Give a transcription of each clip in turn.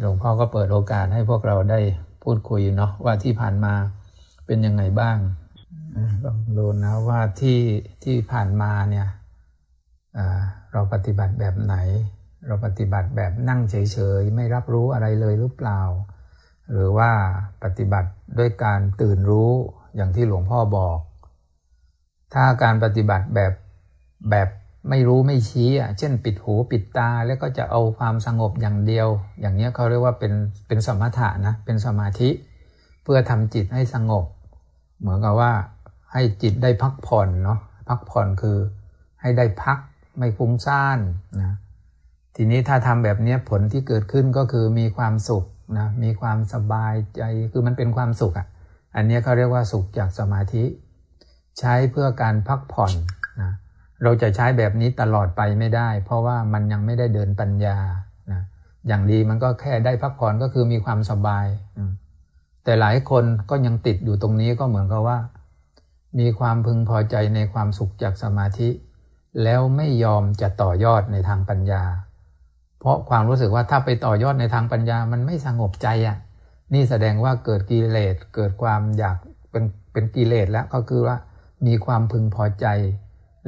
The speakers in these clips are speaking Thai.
้หลวงพ่อก็เปิดโอกาสให้พวกเราได้พูดคุยเนาะว่าที่ผ่านมาเป็นยังไงบ้างลองดูนะว่าที่ที่ผ่านมาเนี่ยเราปฏิบัติแบบไหน เราปฏิบัติแบบนั่งเฉยๆ ไม่รับรู้อะไรเลยหรือเปล่า หรือว่าปฏิบัติด้วยการตื่นรู้อย่างที่หลวงพ่อบอก ถ้าการปฏิบัติแบบแบบ ไม่รู้ไม่ชี้อะเช่นปิดหูปิดตาแล้วก็จะเอาความสงบอย่างเดียว อย่างนี้เขาเรียกว่าเป็นเป็นสมถะนะเป็นสมาธิ เพื่อทำจิตให้สงบ เหมือนกับว่าให้จิตได้พักผ่อนเนาะพักผ่อนคือให้ได้พักไม่ฟุ้งซ่านนะทีนี้ถ้าทำแบบนี้ผลที่เกิดขึ้นก็คือมีความสุขนะมีความสบายใจคือมันเป็นความสุขอะ่ะอันนี้เขาเรียกว่าสุขจากสมาธิ ใช้เพื่อการพักผ่อนนะ เราจะใช้แบบนี้ตลอดไปไม่ได้ เพราะว่ามันยังไม่ได้เดินปัญญานะอย่างดีมันก็แค่ได้พักผ่อนก็คือมีความสบาย แต่หลายคนก็ยังติดอยู่ตรงนี้ก็เหมือนกับว่า มีความพึงพอใจในความสุขจากสมาธิ แล้วไม่ยอมจะต่อยอดในทางปัญญา เพราะความรู้สึกว่าถ้าไปต่อยอดในทางปัญญามันไม่สงบใจอะนี่แสดงว่าเกิดกิเลสเกิดความอยากเป็นเป็นกิเลสแล้วก็คือว่ามีความพึงพอใจ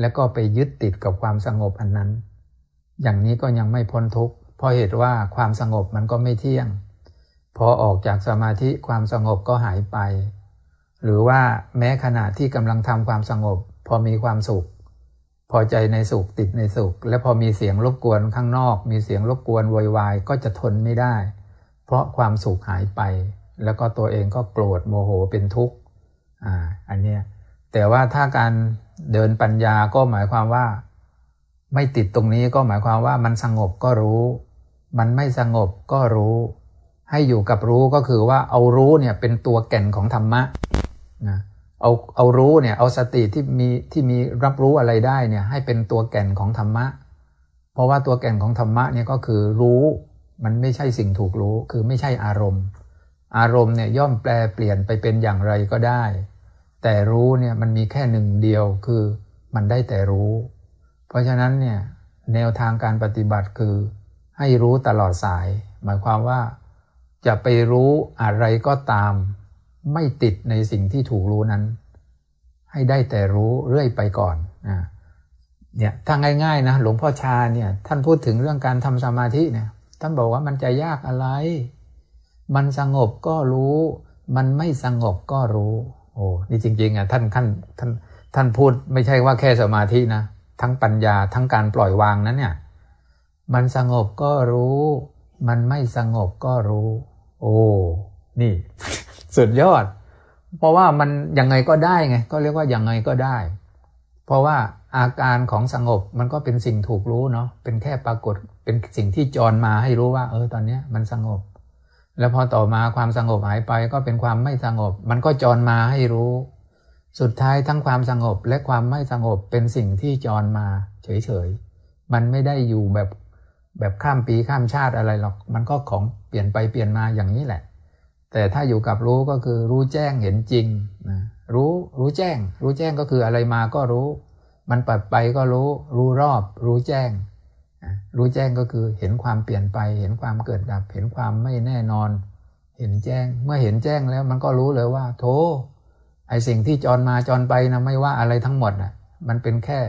แล้วก็ไปยึดติดกับความสงบอันนั้น อย่างนี้ก็ยังไม่พ้นทุกข์เพราะเหตุว่าความสงบมันก็ไม่เที่ยง พอออกจากสมาธิความสงบก็หายไป หรือว่าแม้ขณะที่กำลังทำความสงบ พอมีความสุข พอใจในสุขติดในสุข และพอมีเสียงรบกวนข้างนอก มีเสียงรบกวนโวยวายก็จะทนไม่ได้ เพราะความสุขหายไป แล้วก็ตัวเองก็โกรธโมโหเป็นทุกข์อ่าอันเนี้ยแต่ว่าถ้าการ เดินปัญญาก็หมายความว่า ไม่ติดตรงนี้ก็หมายความว่ามันสงบก็รู้ มันไม่สงบก็รู้ ให้อยู่กับรู้ก็คือว่าเอารู้เนี่ยเป็นตัวแก่นของธรรมะนะเอาเอารู้เนี่ยเอาสติที่มีที่มีรับรู้อะไรได้เนี่ยให้เป็นตัวแก่นของธรรมะ เพราะว่าตัวแก่นของธรรมะเนี่ยก็คือรู้มันไม่ใช่สิ่งถูกรู้คือไม่ใช่อารมณ์ อารมณ์เนี่ยย่อมแปลเปลี่ยนไปเป็นอย่างไรก็ได้ แต่รู้เนี่ยมันมีแค่หนึ่งเดียวคือมันได้แต่รู้ เพราะฉะนั้นเนี่ยแนวทางการปฏิบัติคือ ให้รู้ตลอดสาย หมายความว่า จะไปรู้อะไรก็ตาม ไม่ติดในสิ่งที่ถูกรู้นั้น ให้ได้แต่รู้เรื่อยไปก่อนอ่าเนี่ยถ้าง่ายๆนะหลวงพ่อชาเนี่ยท่านพูดถึงเรื่องการทำสมาธิเนี่ยท่านบอกว่ามันจะยากอะไร มันสงบก็รู้ มันไม่สงบก็รู้ โอ้นี่จริงๆอะท่านท่านท่านท่านพูดไม่ใช่ว่าแค่สมาธินะ ทั้งปัญญาทั้งการปล่อยวางนั้นเนี่ย มันสงบก็รู้ มันไม่สงบก็รู้ โอ้นี่ สุดยอด เพราะว่ามันยังไงก็ได้ไง ก็เรียกว่ายังไงก็ได้ เพราะว่าอาการของสงบมันก็เป็นสิ่งถูกรู้เนาะเป็นแค่ปรากฏเป็นสิ่งที่จรมาให้รู้ว่า เออตอนเนี้ยมันสงบ แล้วพอต่อมาความสงบหายไปก็เป็นความไม่สงบ มันก็จรมาให้รู้ สุดท้ายทั้งความสงบและความไม่สงบเป็นสิ่งที่จรมาเฉยๆ มันไม่ได้อยู่แบบแบบข้ามปีข้ามชาติอะไรหรอก มันก็ของเปลี่ยนไปเปลี่ยนมาอย่างนี้แหละ แต่ถ้าอยู่กับรู้ก็คือรู้แจ้งเห็นจริงนะรู้รู้แจ้ง รู้แจ้งก็คืออะไรมาก็รู้ มันปัดไปก็รู้ รู้รอบ รู้แจ้ง รู้แจ้งก็คือเห็นความเปลี่ยนไป เห็นความเกิดดับ เห็นความไม่แน่นอน เห็นแจ้ง เมื่อเห็นแจ้งแล้วมันก็รู้เลยว่า โธไอสิ่งที่จรมาจรไปนะไม่ว่าอะไรทั้งหมดอะ มันเป็นแค่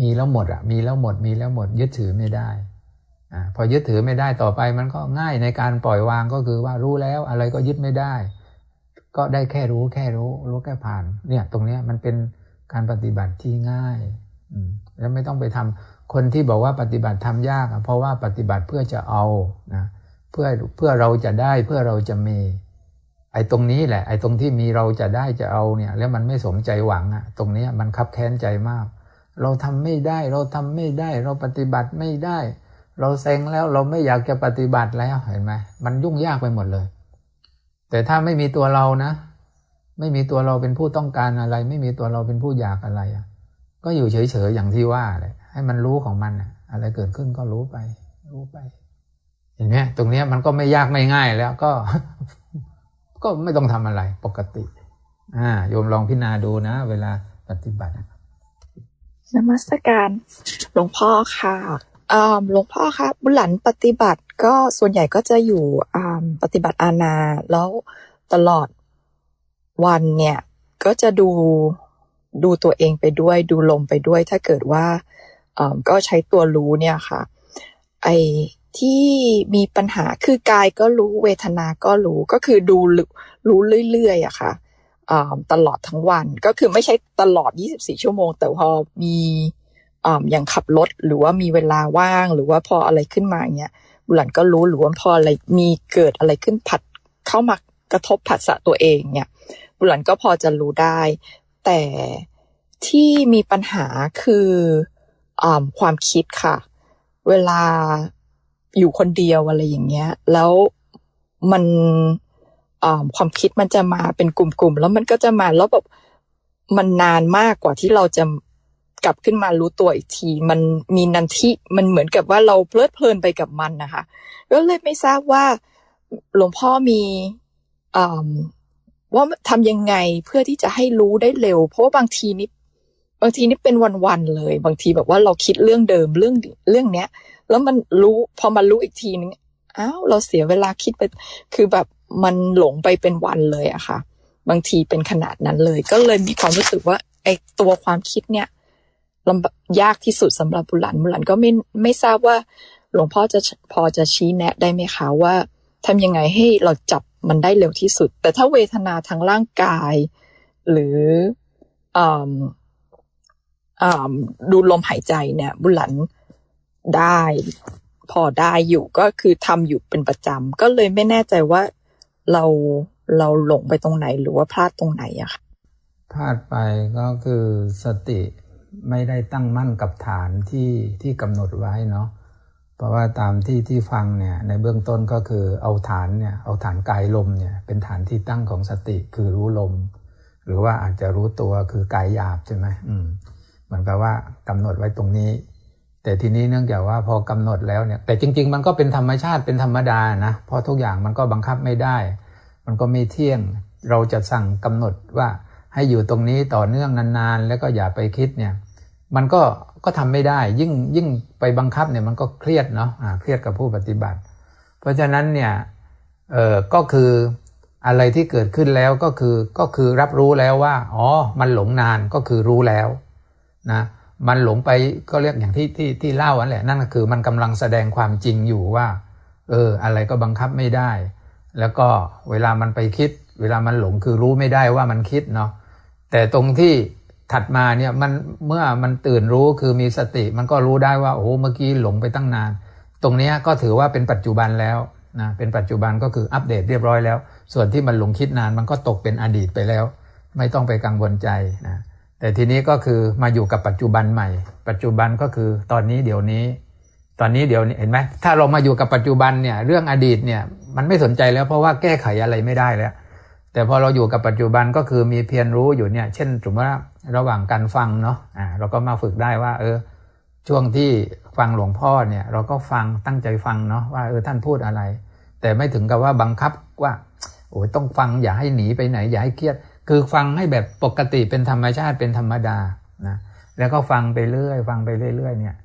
มีแล้วหมดอะ มีแล้วหมด มีแล้วหมด ยึดถือไม่ได้อ่าพอยึดถือไม่ได้ต่อไปมันก็ง่ายในการปล่อยวางก็คือว่ารู้แล้วอะไรก็ยึดไม่ได้ ก็ได้แค่รู้แค่รู้ รู้แค่ผ่าน เนี่ย ตรงเนี้ยมันเป็นการปฏิบัติที่ง่าย อืมแล้วไม่ต้องไปทำ คนที่บอกว่าปฏิบัติทำยากเพราะว่าปฏิบัติเพื่อจะเอานะเพื่อเพื่อเราจะได้เพื่อเราจะมี ไอ้ตรงนี้แหละ ไอ้ตรงที่มีเราจะได้จะเอาเนี่ย แล้วมันไม่สมใจหวังอะตรงนี้มันคับแค้นใจมาก เราทำไม่ได้เราทำไม่ได้ เราปฏิบัติไม่ได้ เราเซ็งแล้วเราไม่อยากจะปฏิบัติแล้วเห็นไหมมันยุ่งยากไปหมดเลย แต่ถ้าไม่มีตัวเรานะ ไม่มีตัวเราเป็นผู้ต้องการอะไร ไม่มีตัวเราเป็นผู้อยากอะไรอะก็อยู่เฉยๆอย่างที่ว่าเลย ให้มันรู้ของมันอะอะไรเกิดขึ้นก็รู้ไป รู้ไปเห็นไหมตรงนี้มันก็ไม่ยากไม่ง่ายแล้วก็ ก็ไม่ต้องทำอะไรปกติอ่าโยมลองพิจารณาดูนะ เวลาปฏิบัตินมัสการหลวงพ่อค่ะหลวงพ่อคะบุญหลันปฏิบัติก็ส่วนใหญ่ก็จะอยู่ปฏิบัติอาณาแล้วตลอดวันเนี่ย ก็จะดูดูตัวเองไปด้วย ดูลมไปด้วย ถ้าเกิดว่า ก็ใช้ตัวรู้เนี่ยค่ะ ไอ้ที่มีปัญหาคือกายก็รู้เวทนาก็รู้ก็คือดูรู้เรื่อยๆอะค่ะตลอดทั้งวันก็คือไม่ใช่ตลอด 24 ชั่วโมง แต่พอมีอย่างขับรถหรือว่ามีเวลาว่างหรือว่าพออะไรขึ้นมาเงี้ยบุหลันก็รู้หรือว่าพออะไรมีเกิดอะไรขึ้นผัดเข้ามากระทบผัสสะตัวเองเนี่ยบุหลันก็พอจะรู้ได้ แต่ที่มีปัญหาคือ ความคิดค่ะ เวลาอยู่คนเดียวอะไรอย่างเงี้ย แล้วมันความคิดมันจะมาเป็นกลุ่มๆ แล้วมันก็จะมาแล้วแบบมันนานมากกว่าที่เราจะกลับขึ้นมารู้ตัวอีกที มันมีนันทิมันเหมือนกับว่าเราเพลิดเพลินไปกับมันนะคะก็เลยไม่ทราบว่าหลวงพ่อมีว่าทำยังไงเพื่อที่จะให้รู้ได้เร็ว เพราะว่าบางทีนี่ บางทีนี่เป็นวันๆเลย บางทีแบบว่าเราคิดเรื่องเดิมเรื่องเรื่องเนี้ย แล้วมันรู้พอมารู้อีกทีนึงอ้าวเราเสียเวลาคิดไป คือแบบมันหลงไปเป็นวันเลยอะค่ะ บางทีเป็นขนาดนั้นเลย ก็เลยมีความรู้สึกว่าไอ้ตัวความคิดเนี่ยลำยากที่สุดสำหรับบุหลันบุหลันก็ไม่ไม่ทราบว่าหลวงพ่อจะพอจะชี้แนะได้ไหมคะว่าทำยังไงให้เราจับมันได้เร็วที่สุด แต่ถ้าเวทนาทางร่างกาย หรืออ ดูลมหายใจเนี่ย บุหลันได้ พอได้อยู่ก็คือทำอยู่เป็นประจำก็เลยไม่แน่ใจว่าเราเราหลงไปตรงไหนหรือว่าพลาดตรงไหนอะค่ะพลาดไปก็คือสติไม่ได้ตั้งมั่นกับฐานที่ที่กำหนดไว้เนาะเพราะว่าตามที่ที่ฟังเนี่ยในเบื้องต้นก็คือเอาฐานเนี่ยเอาฐานกายลมเนี่ยเป็นฐานที่ตั้งของสติคือรู้ลม หรือว่าอาจจะรู้ตัวคือกายหยาบใช่ไหมอืม เหมือนกับว่ากำหนดไว้ตรงนี้ แต่ทีนี้เนื่องจากว่าพอกำหนดแล้วเนี่ย แต่จริง ๆ มันก็เป็นธรรมชาติเป็นธรรมดานะเพราะทุกอย่างมันก็บังคับไม่ได้ มันก็ไม่เที่ยงเราจะสั่งกำหนดว่าให้อยู่ตรงนี้ต่อเนื่องนานๆ แล้วก็อย่าไปคิดเนี่ย มันก็ก็ทำไม่ได้ ยิ่งยิ่งไปบังคับเนี่ยมันก็เครียดเนาะะเครียดกับผู้ปฏิบัติ เพราะฉะนั้นเนี่ยเออก็คืออะไรที่เกิดขึ้นแล้วก็คือก็คือรับรู้แล้วว่า อ๋อ มันหลงนานก็คือรู้แล้ว นะมันหลงไปก็เรียกอย่างที่ที่ที่เล่าอันแหละนั่นก็คือมันกำลังแสดงความจริงอยู่ว่า เออ อะไรก็บังคับไม่ได้ แล้วก็เวลามันไปคิด เวลามันหลงคือรู้ไม่ได้ว่ามันคิดเนาะแต่ตรงที่ถัดมาเนี่ยมันเมื่อมันตื่นรู้คือมีสติ มันก็รู้ได้ว่าโอ้เมื่อกี้หลงไปตั้งนาน ตรงนี้ก็ถือว่าเป็นปัจจุบันแล้วนะเป็นปัจจุบันก็คืออัปเดตเรียบร้อยแล้ว ส่วนที่มันหลงคิดนานมันก็ตกเป็นอดีตไปแล้ว ไม่ต้องไปกังวลใจนะ แต่ทีนี้ก็คือมาอยู่กับปัจจุบันใหม่ ปัจจุบันก็คือตอนนี้เดี๋ยวนี้ ตอนนี้เดี๋ยวนี้เห็นไหมถ้าเรามาอยู่กับปัจจุบันเนี่ยเรื่องอดีตเนี่ยมันไม่สนใจแล้วเพราะว่าแก้ไขอะไรไม่ได้แล้ว แต่พอเราอยู่กับปัจจุบันก็คือมีเพียรรู้อยู่เนี่ยเช่นสมมติว่าระหว่างการฟังเนาะอ่าเราก็มาฝึกได้ว่า เออ ช่วงที่ฟังหลวงพ่อเนี่ย เราก็ฟังตั้งใจฟังเนาะว่าเออท่านพูดอะไร แต่ไม่ถึงกับว่าบังคับว่าโอ้ยต้องฟังอย่าให้หนีไปไหนอย่าให้เครียด คือฟังให้แบบปกติเป็นธรรมชาติเป็นธรรมดานะแล้วก็ฟังไปเรื่อยฟังไปเรื่อย ๆ เนี่ย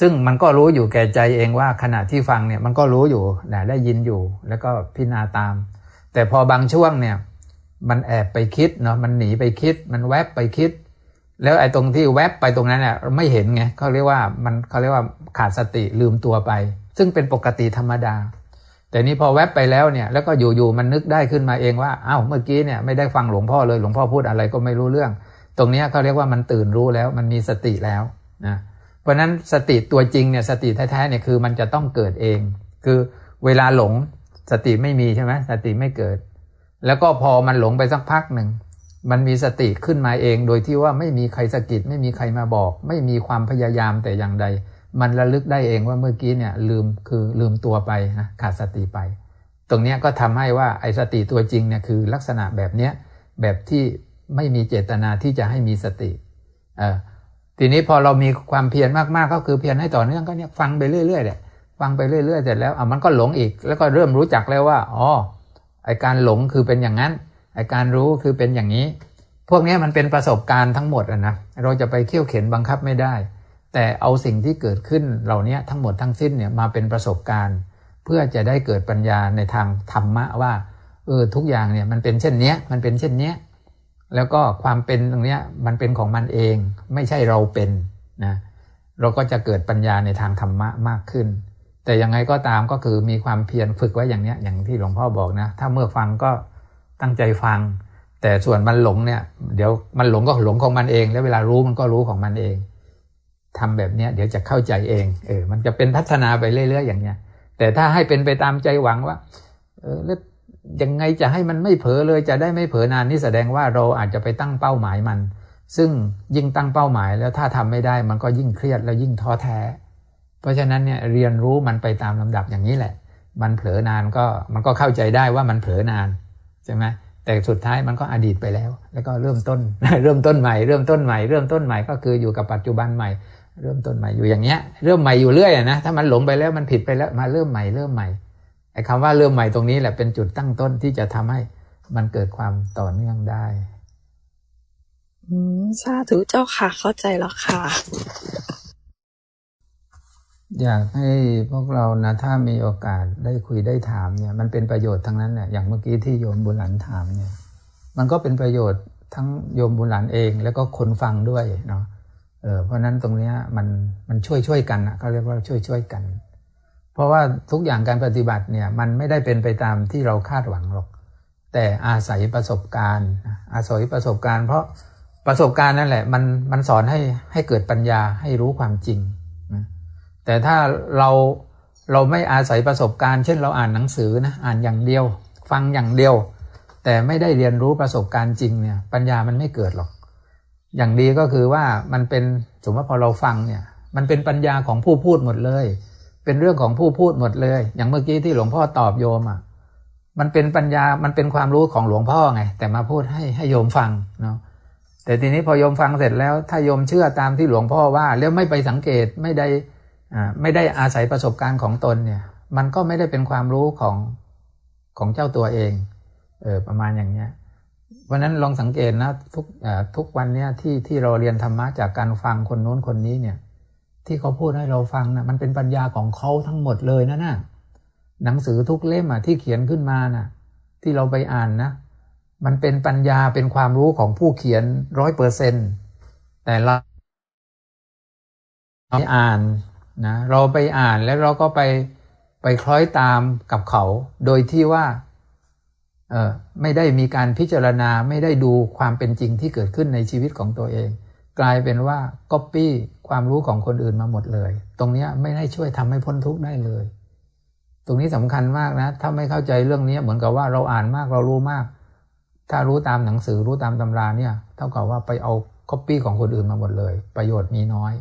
ซึ่งมันก็รู้อยู่แก่ใจเองว่าขณะที่ฟังเนี่ยมันก็รู้อยู่นะได้ยินอยู่ แล้วก็พิจารณาตาม แต่พอบางช่วงเนี่ย มันแอบไปคิดเนาะมันหนีไปคิด มันแวบไปคิด แล้วไอ้ตรงที่แวบไปตรงนั้นเนี่ยไม่เห็นไงเขาเรียกว่ามันเขาเรียกว่าขาดสติลืมตัวไป ซึ่งเป็นปกติธรรมดา แต่นี้พอแวบไปแล้วเนี่ยแล้วก็อยู่ๆมันนึกได้ขึ้นมาเองว่าอ้าวเมื่อกี้เนี่ยไม่ได้ฟังหลวงพ่อเลยหลวงพ่อพูดอะไรก็ไม่รู้เรื่อง ตรงนี้เขาเรียกว่ามันตื่นรู้แล้วมันมีสติแล้วนะเพราะนั้นสติตัวจริงเนี่ยสติแท้ๆเนี่ยคือมันจะต้องเกิดเอง คือเวลาหลงสติไม่มีใช่ไหมสติไม่เกิด แล้วก็พอมันหลงไปสักพักหนึ่งมันมีสติขึ้นมาเอง โดยที่ว่าไม่มีใครสะกิดไม่มีใครมาบอก ไม่มีความพยายามแต่อย่างใด มันระลึกได้เองว่าเมื่อกี้เนี่ยลืมคือลืมตัวไปนะขาดสติไป ตรงนี้ก็ทำให้ว่าไอ้สติตัวจริงเนี่ยคือลักษณะแบบเนี้ยแบบที่ไม่มีเจตนาที่จะให้มีสติเออทีนี้พอเรามีความเพียรมากๆก็คือเพียรให้ต่อเนื่องก็เนี่ยฟังไปเรื่อยๆแหละฟังไปเรื่อยๆเสร็จแล้วอะมันก็หลงอีก แล้วก็เริ่มรู้จักแล้วว่าอ๋อไอการหลงคือเป็นอย่างนั้นไอการรู้คือเป็นอย่างนี้ พวกนี้มันเป็นประสบการณ์ทั้งหมดอะนะเราจะไปเขี่ยวเข็นบังคับไม่ได้ แต่เอาสิ่งที่เกิดขึ้นเหล่านี้ทั้งหมดทั้งสิ้นเนี่ยมาเป็นประสบการณ์ เพื่อจะได้เกิดปัญญาในทางธรรมะว่าเออทุกอย่างเนี่ยมันเป็นเช่นเนี้ยมันเป็นเช่นเนี้ยแล้วก็ความเป็นตรงเนี้ยมันเป็นของมันเอง ไม่ใช่เราเป็นนะเราก็จะเกิดปัญญาในทางธรรมะมากขึ้น แต่ยังไงก็ตามก็คือมีความเพียรฝึกไว้อย่างเนี้ยอย่างที่หลวงพ่อบอกนะ ถ้าเมื่อฟังก็ตั้งใจฟัง แต่ส่วนมันหลงเนี่ย เดี๋ยวมันหลงก็หลงของมันเอง แล้วเวลารู้มันก็รู้ของมันเอง ทำแบบเนี้ยเดี๋ยวจะเข้าใจเองเออมันจะเป็นพัฒนาไปเรื่อยๆอย่างเนี้ย แต่ถ้าให้เป็นไปตามใจหวังว่า เออแล้วยังไงจะให้มันไม่เผลอเลยจะได้ไม่เผลอนานนี่แสดงว่าเราอาจจะไปตั้งเป้าหมายมัน ซึ่งยิ่งตั้งเป้าหมายแล้วถ้าทำไม่ได้มันก็ยิ่งเครียดแล้วยิ่งท้อแท้ เพราะฉะนั้นเนี่ยเรียนรู้มันไปตามลำดับอย่างนี้แหละ มันเผลอนานก็มันก็เข้าใจได้ว่ามันเผลอนานใช่ไหมแต่สุดท้ายมันก็อดีตไปแล้ว แล้วก็เริ่มต้น เริ่มต้นใหม่ เริ่มต้นใหม่ เริ่มต้นใหม่ก็คืออยู่กับปัจจุบันใหม่ เริ่มต้นใหม่อยู่อย่างเงี้ย เริ่มใหม่อยู่เรื่อยนะถ้ามันหลงไปแล้วมันผิดไปแล้วมาเริ่มใหม่เริ่มใหม่ไอ้คำว่าเริ่มใหม่ตรงนี้แหละเป็นจุดตั้งต้นที่จะทำให้มันเกิดความต่อเนื่องได้อืมสาธุเจ้าค่ะ เข้าใจแล้วค่ะ อยากให้พวกเรานะถ้ามีโอกาสได้คุยได้ถามเนี่ย มันเป็นประโยชน์ทั้งนั้นเนี่ยอย่างเมื่อกี้ที่โยมบุญหลันถามเนี่ย มันก็เป็นประโยชน์ทั้งโยมบุญหลันเอง แล้วก็คนฟังด้วยเนาะ เพราะนั้นตรงนี้มันมันช่วยช่วยกันนะเขาเรียกว่าช่วยช่วยกัน เพราะว่าทุกอย่างการปฏิบัติเนี่ยมันไม่ได้เป็นไปตามที่เราคาดหวังหรอก แต่อาศัยประสบการณ์ อาศัยประสบการณ์ เพราะประสบการณ์นั่นแหละมันมันสอนให้ให้เกิดปัญญาให้รู้ความจริงนะแต่ถ้าเราเราไม่อาศัยประสบการณ์ เช่นเราอ่านหนังสือนะอ่านอย่างเดียว ฟังอย่างเดียว แต่ไม่ได้เรียนรู้ประสบการณ์จริงเนี่ยปัญญามันไม่เกิดหรอก อย่างดีก็คือว่ามันเป็นสมมติว่าพอเราฟังเนี่ย มันเป็นปัญญาของผู้พูดหมดเลย เป็นเรื่องของผู้พูดหมดเลย อย่างเมื่อกี้ที่หลวงพ่อตอบโยมอะมันเป็นปัญญามันเป็นความรู้ของหลวงพ่อไง แต่มาพูดให้ให้โยมฟังเนาะแต่ทีนี้พอโยมฟังเสร็จแล้ว ถ้าโยมเชื่อตามที่หลวงพ่อว่า แล้วไม่ไปสังเกตไม่ได้ไม่ได้อาศัยประสบการณ์ของตนเนี่ย มันก็ไม่ได้เป็นความรู้ของของเจ้าตัวเอง เออประมาณอย่างเนี้ย เพราะนั้นลองสังเกตนะทุกทุกวันเนี้ยที่ที่เราเรียนธรรมะจากการฟังคนโน้นคนนี้เนี่ย ที่เขาพูดให้เราฟังนะมันเป็นปัญญาของเขาทั้งหมดเลยนะนะ่ะหนังสือทุกเล่มอะที่เขียนขึ้นมานะ่ะ ที่เราไปอ่านนะ มันเป็นปัญญาเป็นความรู้ของผู้เขียนร้อยเปอร์เซ็นแต่เราไปอ่านนะเราไปอ่านแล้วเราก็ไปไปคล้อยตามกับเขา โดยที่ว่า ไม่ได้มีการพิจารณาไม่ได้ดูความเป็นจริงที่เกิดขึ้นในชีวิตของตัวเอง กลายเป็นว่าก๊อปปี้ความรู้ของคนอื่นมาหมดเลย ตรงนี้ไม่ได้ช่วยทำให้พ้นทุกข์ได้เลย ตรงนี้สำคัญมากนะ ถ้าไม่เข้าใจเรื่องนี้เหมือนกับว่าเราอ่านมากเรารู้มาก ถ้ารู้ตามหนังสือรู้ตามตำราเนี่ย เท่ากับว่าไปเอาก๊อปปี้ของคนอื่นมาหมดเลย ประโยชน์มีน้อย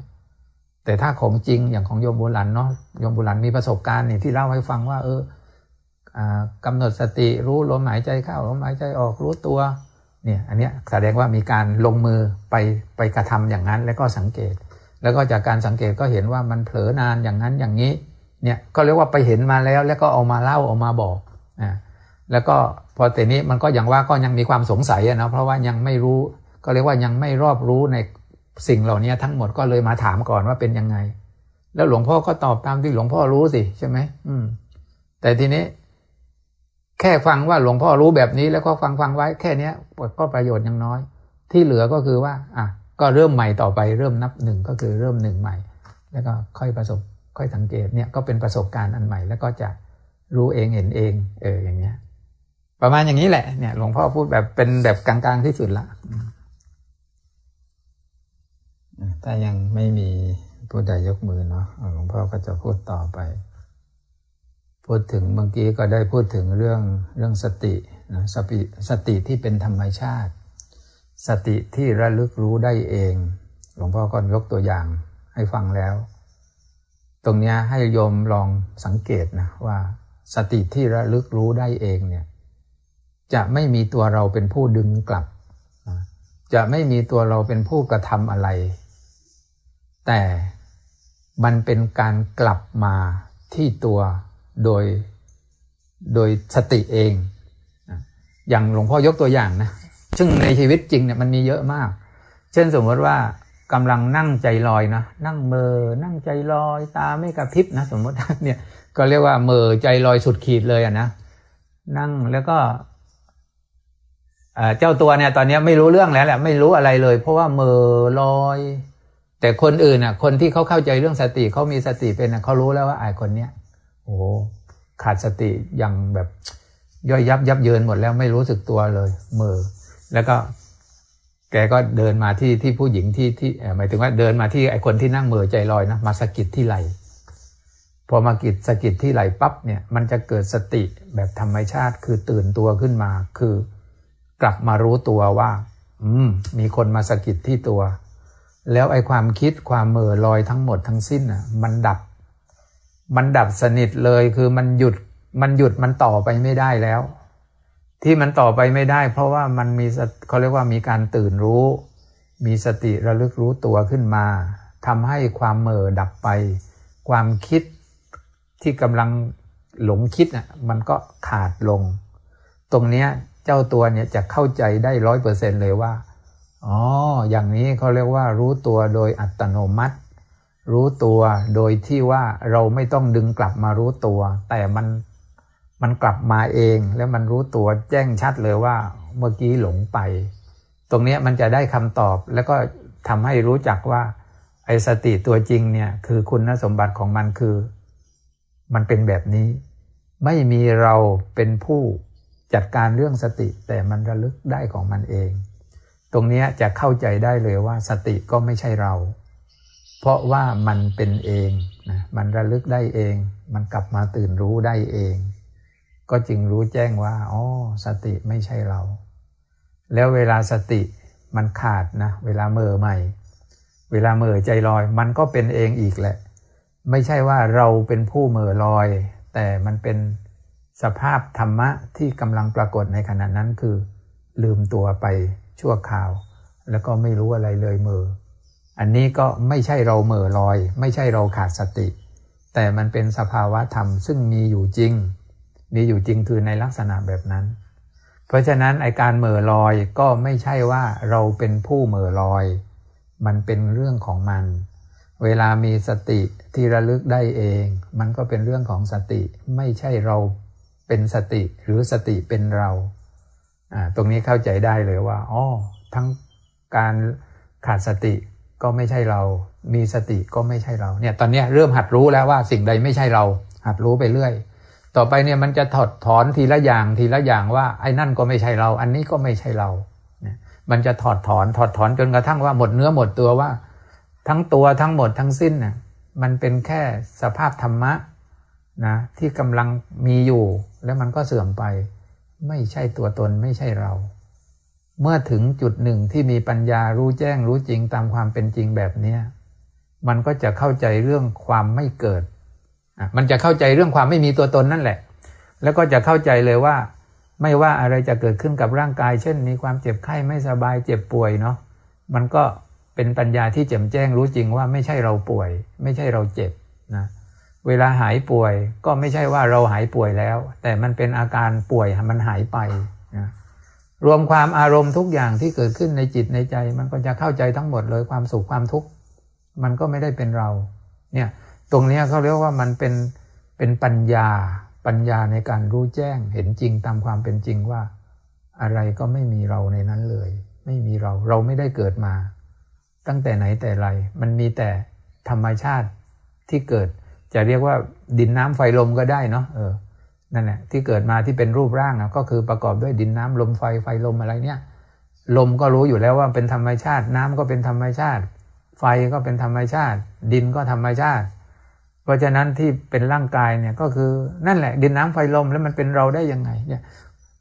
แต่ถ้าของจริงอย่างของโยมบุรันเนาะโยมบุรันมีประสบการณ์เนี่ยที่เล่าให้ฟังว่าเออ กำหนดสติรู้ลมหายใจเข้าลมหายใจออกรู้ตัวเนี่ยอันเนี้ยแสดงว่ามีการลงมือไปไปกระทำอย่างนั้นแล้วก็สังเกต แล้วก็จากการสังเกตก็เห็นว่ามันเผลอนานอย่างนั้นอย่างนี้เนี่ยก็เรียกว่าไปเห็นมาแล้วแล้วก็เอามาเล่าเอามาบอกอ่าแล้วก็พอแต่นี้มันก็อย่างว่าก็ยังมีความสงสัยนะเพราะว่ายังไม่รู้ก็เรียกว่ายังไม่รอบรู้ในสิ่งเหล่านี้ทั้งหมดก็เลยมาถามก่อนว่าเป็นยังไง แล้วหลวงพ่อก็ตอบตามที่หลวงพ่อรู้สิใช่ไหมอืมแต่ทีนี้ แค่ฟังว่าหลวงพ่อรู้แบบนี้แล้วก็ฟังฟังไว้แค่เนี้ยก็ประโยชน์ยังน้อย ที่เหลือก็คือว่าอะก็เริ่มใหม่ต่อไปเริ่มนับหนึ่งก็คือเริ่มหนึ่งใหม่ แล้วก็ค่อยประสบค่อยสังเกตเนี่ยก็เป็นประสบการณ์อันใหม่ แล้วก็จะรู้เองเห็นเอง เอออย่างเงี้ย ประมาณอย่างนี้แหละเนี่ยหลวงพ่อพูดแบบเป็นแบบกลางๆที่สุดละถ้ายังไม่มีผู้ใดยกมือเนาะหลวงพ่อก็จะพูดต่อไป พูดถึงเมื่อกี้ก็ได้พูดถึงเรื่องเรื่องสตินะสติสติที่เป็นธรรมชาติ สติที่ระลึกรู้ได้เอง หลวงพ่อก็ยกตัวอย่างให้ฟังแล้ว ตรงนี้ให้โยมลองสังเกตนะว่าสติที่ระลึกรู้ได้เองเนี่ยจะไม่มีตัวเราเป็นผู้ดึงกลับ จะไม่มีตัวเราเป็นผู้กระทำอะไร แต่มันเป็นการกลับมาที่ตัว โดยโดยสติเอง อย่างหลวงพ่อยกตัวอย่างนะ ซึ่งในชีวิตจริงเนี่ยมันมีเยอะมาก เช่นสมมติว่ากำลังนั่งใจลอยนะ นั่งเมอนั่งใจลอย ตาไม่กระพริบนะ สมมติเนี่ยก็เรียกว่าเมอใจลอยสุดขีดเลยอะนะ นั่งแล้วก็เจ้าตัวเนี่ยตอนนี้ไม่รู้เรื่องแล้วแหละไม่รู้อะไรเลย เพราะว่าเมอลอย แต่คนอื่นอะ คนที่เขาเข้าใจเรื่องสติเขามีสติเป็นเขารู้แล้วว่าไอ้คนเนี้ย โอ้ขาดสติอย่างแบบย่อยยับยับเยินหมดแล้วไม่รู้สึกตัวเลยเมอแล้วก็แกก็เดินมาที่ที่ผู้หญิงที่ที่หมายถึงว่าเดินมาที่ไอคนที่นั่งเมอใจลอยนะมาสะกิดที่ไหลพอมากิดสะกิดที่ไหลปั๊บเนี่ยมันจะเกิดสติแบบธรรมชาติคือตื่นตัวขึ้นมา คือกลับมารู้ตัวว่า อืม มีคนมาสะกิดที่ตัว แล้วไอความคิดความเมื่อลอยทั้งหมดทั้งสิ้นอะ มันดับ มันดับสนิทเลยคือมันหยุดมันหยุดมันต่อไปไม่ได้แล้ว ที่มันต่อไปไม่ได้ เพราะว่ามันมีเขาเรียกว่ามีการตื่นรู้ มีสติระลึกรู้ตัวขึ้นมาทำให้ความเมื่อดับไป ความคิดที่กำลังหลงคิดอะมันก็ขาดลง ตรงเนี้ยเจ้าตัวเนี่ยจะเข้าใจได้ร้อยเปอร์เซ็นเลยว่าอ๋ออย่างนี้เขาเรียกว่ารู้ตัวโดยอัตโนมัติ รู้ตัวโดยที่ว่าเราไม่ต้องดึงกลับมารู้ตัว แต่มันมันกลับมาเองแล้วมันรู้ตัวแจ้งชัดเลยว่าเมื่อกี้หลงไป ตรงนี้มันจะได้คำตอบแล้วก็ทำให้รู้จักว่าไอ้สติตัวจริงเนี่ยคือคุณสมบัติของมันคือ มันเป็นแบบนี้ ไม่มีเราเป็นผู้จัดการเรื่องสติ แต่มันระลึกได้ของมันเอง ตรงนี้จะเข้าใจได้เลยว่าสติก็ไม่ใช่เรา เพราะว่ามันเป็นเองนะมันระลึกได้เอง มันกลับมาตื่นรู้ได้เอง ก็จึงรู้แจ้งว่าอ๋อสติไม่ใช่เรา แล้วเวลาสติมันขาดนะเวลาเมื่อใหม่ เวลาเมื่อใจลอย มันก็เป็นเองอีกแหละ ไม่ใช่ว่าเราเป็นผู้เมื่อลอย แต่มันเป็นสภาพธรรมะที่กำลังปรากฏในขณะนั้นคือ ลืมตัวไปชั่วคราว แล้วก็ไม่รู้อะไรเลยเมื่อ อันนี้ก็ไม่ใช่เราเมื่อลอย ไม่ใช่เราขาดสติ แต่มันเป็นสภาวะธรรมซึ่งมีอยู่จริง มีอยู่จริงคือในลักษณะแบบนั้น เพราะฉะนั้นไอการเหม่อลอยก็ไม่ใช่ว่าเราเป็นผู้เหม่อลอย มันเป็นเรื่องของมัน เวลามีสติที่ระลึกได้เอง มันก็เป็นเรื่องของสติไม่ใช่เราเป็นสติหรือสติเป็นเราตรงนี้เข้าใจได้เลยว่าอ๋อทั้งการขาดสติ ก็ไม่ใช่เรา มีสติก็ไม่ใช่เราเนี่ยตอนนี้เริ่มหัดรู้แล้วว่าสิ่งใดไม่ใช่เรา หัดรู้ไปเรื่อย ต่อไปเนี่ยมันจะถอดถอนทีละอย่างทีละอย่างว่าไอ้นั่นก็ไม่ใช่เรา อันนี้ก็ไม่ใช่เราเนี่ยมันจะถอดถอนถอดถอนจนกระทั่งว่าหมดเนื้อหมดตัวว่า ทั้งตัวทั้งหมดทั้งสิ้นน่ะมันเป็นแค่สภาพธรรมะนะที่กำลังมีอยู่ แล้วมันก็เสื่อมไป ไม่ใช่ตัวตนไม่ใช่เรา เมื่อถึงจุดหนึ่งที่มีปัญญารู้แจ้งรู้จริงตามความเป็นจริงแบบนี้มันก็จะเข้าใจเรื่องความไม่เกิด มันจะเข้าใจเรื่องความไม่มีตัวตนนั่นแหละ แล้วก็จะเข้าใจเลยว่า ไม่ว่าอะไรจะเกิดขึ้นกับร่างกาย เช่น มีความเจ็บไข้ไม่สบายเจ็บป่วยเนาะ มันก็เป็นปัญญาที่แจ่มแจ้งรู้จริงว่าไม่ใช่เราป่วย ไม่ใช่เราเจ็บนะ เวลาหายป่วยก็ไม่ใช่ว่าเราหายป่วยแล้ว แต่มันเป็นอาการป่วยมันหายไป รวมความอารมณ์ทุกอย่างที่เกิดขึ้นในจิตในใจ มันก็จะเข้าใจทั้งหมดเลยความสุขความทุกข์มันก็ไม่ได้เป็นเรา เนี่ยตรงนี้เขาเรียกว่ามันเป็นเป็นปัญญาปัญญาในการรู้แจ้งเห็นจริงตามความเป็นจริงว่า อะไรก็ไม่มีเราในนั้นเลย ไม่มีเราเราไม่ได้เกิดมา ตั้งแต่ไหนแต่ไร มันมีแต่ธรรมชาติที่เกิด จะเรียกว่าดินน้ำไฟลมก็ได้เนาะเออ นั่นแหละที่เกิดมาที่เป็นรูปร่างก็คือประกอบด้วยดินน้ำลมไฟไฟลมอะไรเนี่ยลมก็รู้อยู่แล้วว่าเป็นธรรมชาติ น้ำก็เป็นธรรมชาติ ไฟก็เป็นธรรมชาติ ดินก็ธรรมชาติ เพราะฉะนั้นที่เป็นร่างกายเนี่ยก็คือนั่นแหละ ดินน้ำไฟลมแล้วมันเป็นเราได้ยังไงเนี่ย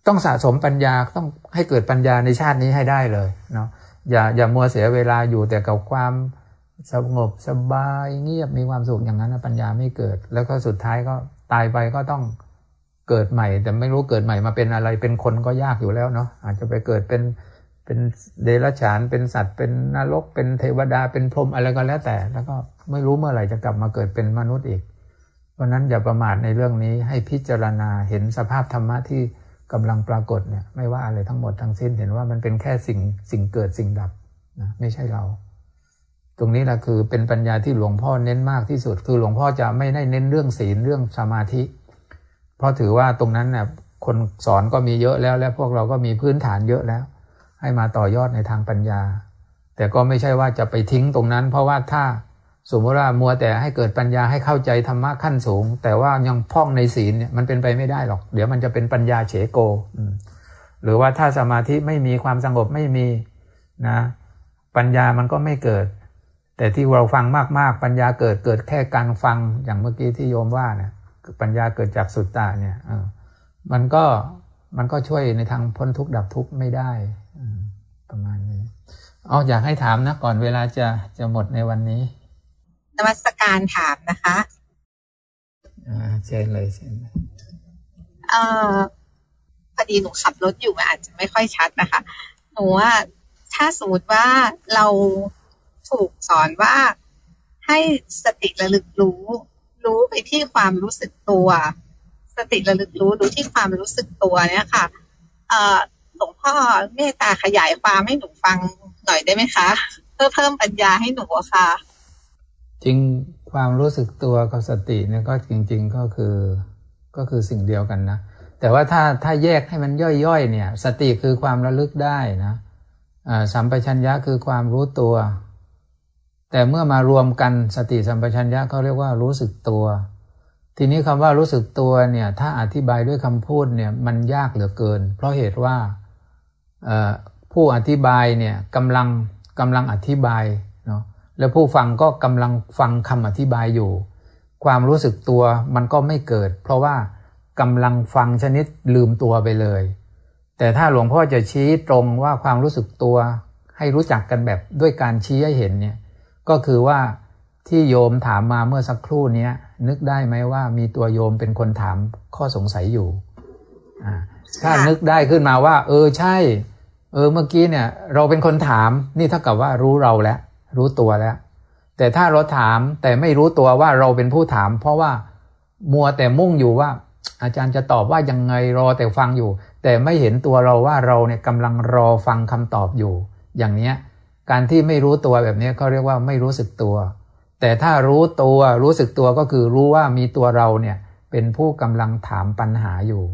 ต้องสะสมปัญญาต้องให้เกิดปัญญาในชาตินี้ให้ได้เลยเนาะอย่าอย่ามัวเสียเวลาอยู่แต่กับความสงบสบายเงียบมีความสุขอย่างนั้นปัญญาไม่เกิด แล้วก็สุดท้ายก็ตายไปก็ต้อง เกิดใหม่ แต่ไม่รู้เกิดใหม่มาเป็นอะไรเป็นคนก็ยากอยู่แล้วเนาะอาจจะไปเกิดเป็นเป็นเดรัจฉานเป็นสัตว์เป็นนรกเป็นเทวดาเป็นพรหมอะไรก็แล้วแต่ แล้วก็ไม่รู้เมื่อไหร่จะกลับมาเกิดเป็นมนุษย์อีก เพราะนั้นอย่าประมาทในเรื่องนี้ให้พิจารณาเห็นสภาพธรรมะที่กำลังปรากฏเนี่ยไม่ว่าอะไรทั้งหมดทั้งสิ้นเห็นว่ามันเป็นแค่สิ่งสิ่งเกิดสิ่งดับนะไม่ใช่เรา ตรงนี้แหละคือเป็นปัญญาที่หลวงพ่อเน้นมากที่สุด คือหลวงพ่อจะไม่ได้เน้นเรื่องศีลเรื่องสมาธิ เพราะถือว่าตรงนั้นเนี่ยคนสอนก็มีเยอะแล้ว และพวกเราก็มีพื้นฐานเยอะแล้ว ให้มาต่อยอดในทางปัญญา แต่ก็ไม่ใช่ว่าจะไปทิ้งตรงนั้น เพราะว่าถ้าสมมติว่ามัวแต่ให้เกิดปัญญาให้เข้าใจธรรมะขั้นสูง แต่ว่ายังพ่องในศีลเนี่ยมันเป็นไปไม่ได้หรอก เดี๋ยวมันจะเป็นปัญญาเฉโกหรือว่าถ้าสมาธิไม่มีความสงบไม่มีนะปัญญามันก็ไม่เกิด แต่ที่เราฟังมากๆ ปัญญาเกิดเกิดแค่การฟังอย่างเมื่อกี้ที่โยมว่านะ ปัญญาเกิดจากสุตตะเนี่ยมันก็มันก็ช่วยในทางพ้นทุกข์ดับทุกข์ไม่ได้ประมาณนี้อ๋ออยากให้ถามนะก่อนเวลาจะจะหมดในวันนี้นมัสการถามนะคะอ่าเชิญเลยเชิญเลยเอ่อพอดีหนูขับรถอยู่มันอาจจะไม่ค่อยชัดนะคะ หนูว่าถ้าสมมติว่าเราถูกสอนว่าให้สติระลึกรู้ รู้ไปที่ความรู้สึกตัว สติระลึกรู้รู้ที่ความรู้สึกตัวเนี่ยค่ะเอหลวงพ่อเมตตาขยายความให้หนูฟังหน่อยได้ไหมคะ เพื่อเพิ่มปัญญาให้หนูค่ะ จริงความรู้สึกตัวกับสติเนี่ยก็จริง ๆก็คือก็คือสิ่งเดียวกันนะแต่ว่าถ้าถ้าแยกให้มันย่อยๆเนี่ย สติคือความระลึกได้นะสัมปชัญญะคือความรู้ตัว แต่เมื่อมารวมกันสติสัมปชัญญะเขาเรียกว่ารู้สึกตัว ทีนี้คำว่ารู้สึกตัวเนี่ยถ้าอธิบายด้วยคำพูดเนี่ยมันยากเหลือเกิน เพราะเหตุว่าผู้อธิบายเนี่ยกำลังกำลังอธิบายเนาะแล้วผู้ฟังก็กำลังฟังคำอธิบายอยู่ ความรู้สึกตัวมันก็ไม่เกิด เพราะว่ากำลังฟังชนิดลืมตัวไปเลย แต่ถ้าหลวงพ่อจะชี้ตรงว่าความรู้สึกตัวให้รู้จักกันแบบด้วยการชี้ให้เห็นเนี่ย ก็คือว่าที่โยมถามมาเมื่อสักครู่นี้นึกได้ไหมว่ามีตัวโยมเป็นคนถามข้อสงสัยอยู่ถ้านึกได้ขึ้นมาว่า เออใช่ เออเมื่อกี้เนี่ย เราเป็นคนถามนี่เท่ากับว่ารู้เราแล้ว รู้ตัวแล้ว แต่ถ้าเราถามแต่ไม่รู้ตัวว่าเราเป็นผู้ถาม เพราะว่ามัวแต่มุ่งอยู่ว่า อาจารย์จะตอบว่ายังไงรอแต่ฟังอยู่ แต่ไม่เห็นตัวเราว่าเราเนี่ยกำลังรอฟังคำตอบอยู่ อย่างเนี้ย การที่ไม่รู้ตัวแบบนี้เขาเรียกว่าไม่รู้สึกตัว แต่ถ้ารู้ตัวรู้สึกตัวก็คือรู้ว่ามีตัวเราเนี่ยเป็นผู้กำลังถามปัญหาอยู่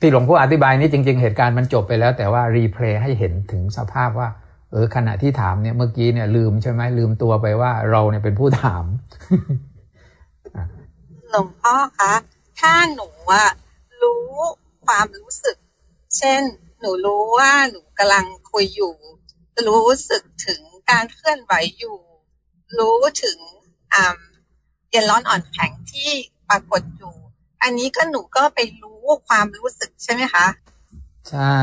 ที่หลวงพ่ออธิบายนี้จริง ๆ เหตุการณ์มันจบไปแล้ว แต่ว่ารีเพลย์ให้เห็นถึงสภาพว่า เออขณะที่ถามเนี่ยเมื่อกี้เนี่ยลืมใช่ไหมลืมตัวไปว่าเราเนี่ยเป็นผู้ถามหลวงพ่อคะถ้าหนูอะรู้ความรู้สึก เช่น หนูรู้ว่าหนูกำลังคุยอยู่ รู้สึกถึงการเคลื่อนไหวอยู่ รู้ถึงเย็นร้อนอ่อนแข็งที่ปรากฏอยู่ อันนี้ก็หนูก็ไปรู้ความรู้สึกใช่ไหมคะ ใช่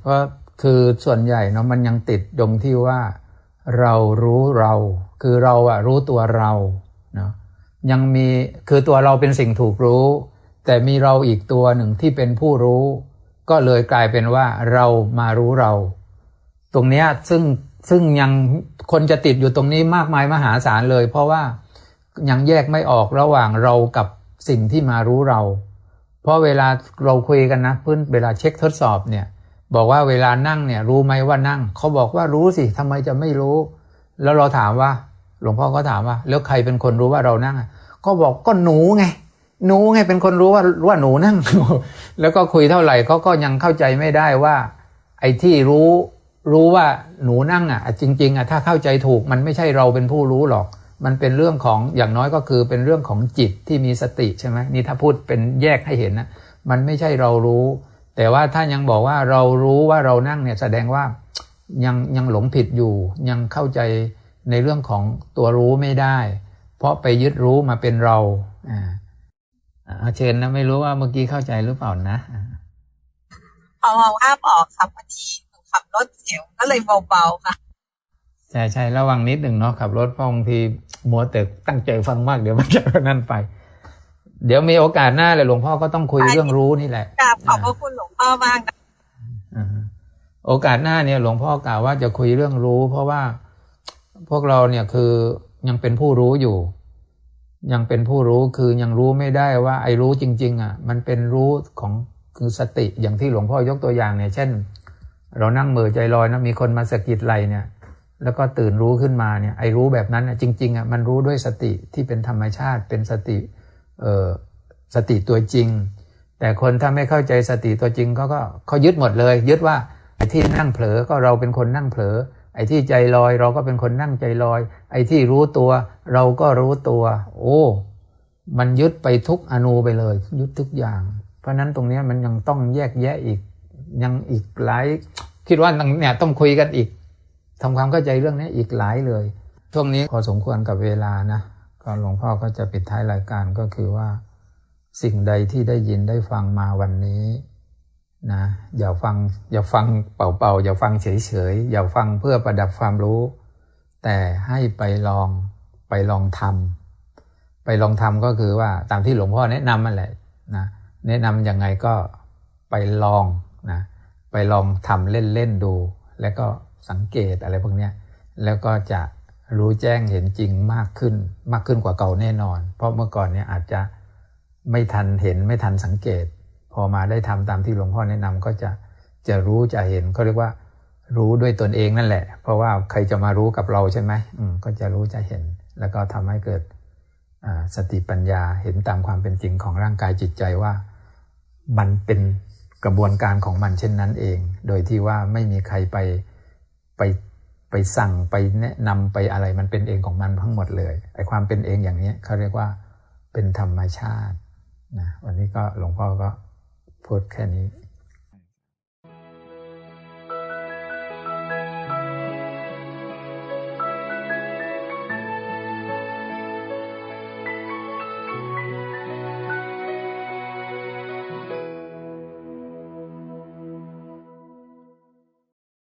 เพราะคือส่วนใหญ่เนาะมันยังติดตรงที่ว่า เรารู้เรา คือเราอะรู้ตัวเราเนาะยังมีคือตัวเราเป็นสิ่งถูกรู้ แต่มีเราอีกตัวหนึ่งที่เป็นผู้รู้ ก็เลยกลายเป็นว่าเรามารู้เรา ตรงเนี้ยซึ่งซึ่งยังคนจะติดอยู่ตรงนี้มากมายมหาศาลเลย เพราะว่ายังแยกไม่ออกระหว่างเรากับสิ่งที่มารู้เรา เพราะเวลาเราคุยกันนะเพื้นเวลาเช็คทดสอบเนี่ย บอกว่าเวลานั่งเนี่ย รู้ไหมว่านั่ง เขาบอกว่ารู้สิทำไมจะไม่รู้ แล้วเราถามว่า หลวงพ่อก็ถามว่า แล้วใครเป็นคนรู้ว่าเรานั่งก็บอกก็หนูไงหนูไงเป็นคนรู้ว่าว่าหนูนั่ง แล้วก็คุยเท่าไหร่เขาก็ยังเข้าใจไม่ได้ว่า ไอ้ที่รู้ รู้ว่าหนูนั่งอะ จริง ๆอะถ้าเข้าใจถูกมันไม่ใช่เราเป็นผู้รู้หรอก มันเป็นเรื่องของอย่างน้อยก็คือเป็นเรื่องของจิตที่มีสติใช่ไหมนี่ถ้าพูดเป็นแยกให้เห็นนะมันไม่ใช่เรารู้ แต่ว่าถ้ายังบอกว่าเรารู้ว่าเรานั่งเนี่ยแสดงว่ายังยังหลงผิดอยู่ ยังเข้าใจในเรื่องของตัวรู้ไม่ได้ เพราะไปยึดรู้มาเป็นเราอ่าเชนนะไม่รู้ว่าเมื่อกี้เข้าใจหรือเปล่านะพอมองภาพออกครับบางที ขับรถเสียวก็เลยเบาๆค่ะใช่ใช่ระวังนิดหนึ่งเนาะขับรถเพราะบางทีมัวแต่ตั้งใจฟังมากเดี๋ยวมันจะนั่นไป เดี๋ยวมีโอกาสหน้าเลยหลวงพ่อก็ต้องคุยเรื่องรู้นี่แหละกราบขอบพระคุณหลวงพ่อมากโอกาสหน้าเนี่ยหลวงพ่อกล่าวว่าจะคุยเรื่องรู้ เพราะว่าพวกเราเนี่ยคือยังเป็นผู้รู้อยู่ ยังเป็นผู้รู้คือยังรู้ไม่ได้ว่า ไอ้รู้จริง ๆ อะ มันเป็นรู้ของคือสติอย่างที่หลวงพ่อยกตัวอย่างเนี่ย เช่น เรานั่งเมือใจลอยนะมีคนมาสะกิดไหลเนี่ย แล้วก็ตื่นรู้ขึ้นมาเนี่ยไอ้รู้แบบนั้นจริงๆอะมันรู้ด้วยสติที่เป็นธรรมชาติเป็นสติเออสติตัวจริง แต่คนถ้าไม่เข้าใจสติตัวจริงเขาก็เขายึดหมดเลย ยึดว่าไอ้ที่นั่งเผลอก็เราเป็นคนนั่งเผลอ ไอ้ที่ใจลอยเราก็เป็นคนนั่งใจลอย ไอ้ที่รู้ตัว เราก็รู้ตัว โอ้มันยึดไปทุกอนูไปเลย ยึดทุกอย่าง เพราะนั้นตรงนี้มันยังต้องแยกแยะอีก ยังอีกหลาย คิดว่าเนี่ยต้องคุยกันอีกทำความเข้าใจเรื่องนี้อีกหลายเลย ช่วงนี้พอสมควรกับเวลานะก็หลวงพ่อก็จะปิดท้ายรายการก็คือว่า สิ่งใดที่ได้ยินได้ฟังมาวันนี้นะอย่าฟังอย่าฟังเป่าๆอย่าฟังเฉยๆอย่าฟังเพื่อประดับความรู้ แต่ให้ไปลองไปลองทำไปลองทำก็คือว่าตามที่หลวงพ่อแนะนำมาแหละนะแนะนำยังไงก็ไปลอง นะไปลองทำเล่นๆดู แล้วก็สังเกตอะไรพวกนี้แล้วก็จะรู้แจ้งเห็นจริงมากขึ้นมากขึ้นกว่าเก่าแน่นอน เพราะเมื่อก่อนเนี่ยอาจจะไม่ทันเห็นไม่ทันสังเกต พอมาได้ทำตามที่หลวงพ่อแนะนำก็จะจะรู้จะเห็นเขาเรียกว่า รู้ด้วยตนเองนั่นแหละ เพราะว่าใครจะมารู้กับเราใช่ไหมอืมก็จะรู้จะเห็น แล้วก็ทำให้เกิดสติปัญญาเห็นตามความเป็นจริงของร่างกายจิตใจว่า มันเป็น กระบวนการของมันเช่นนั้นเอง โดยที่ว่าไม่มีใครไปไปไปสั่งไปแนะนำไปอะไรมันเป็นเองของมันทั้งหมดเลยไอ้ความเป็นเองอย่างนี้เขาเรียกว่าเป็นธรรมชาตินะวันนี้ก็หลวงพ่อก็พูดแค่นี้